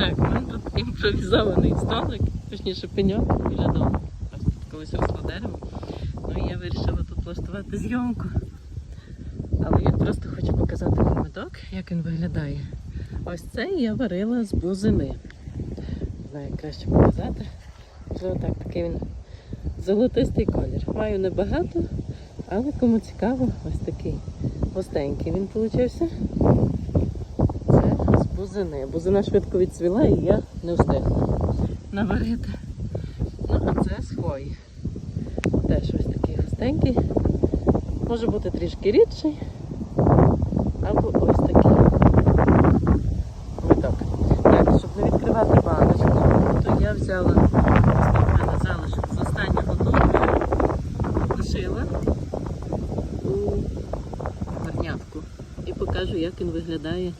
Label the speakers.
Speaker 1: Так, у мене тут імпровізований столик, точніше пеньок біля дому. Ось тут колись росло дерево. Ну і я вирішила тут влаштувати зйомку. Але я просто хочу показати вам як він виглядає. Ось це я варила з бузини. Не знаю, як краще показати. Можливо, так, такий він золотистий колір. Маю небагато, але кому цікаво, ось такий густенький він получився. Бузини. Бузина швидко відцвіла і я не встигла наварити. Ну, а це хвої. Теж ось такий густенький. Може бути трішки рідший. Або ось такий. Ось так. Щоб не відкривати баночку, то я взяла залишок з останнього дому, лишила у горнятку. І покажу, як він виглядає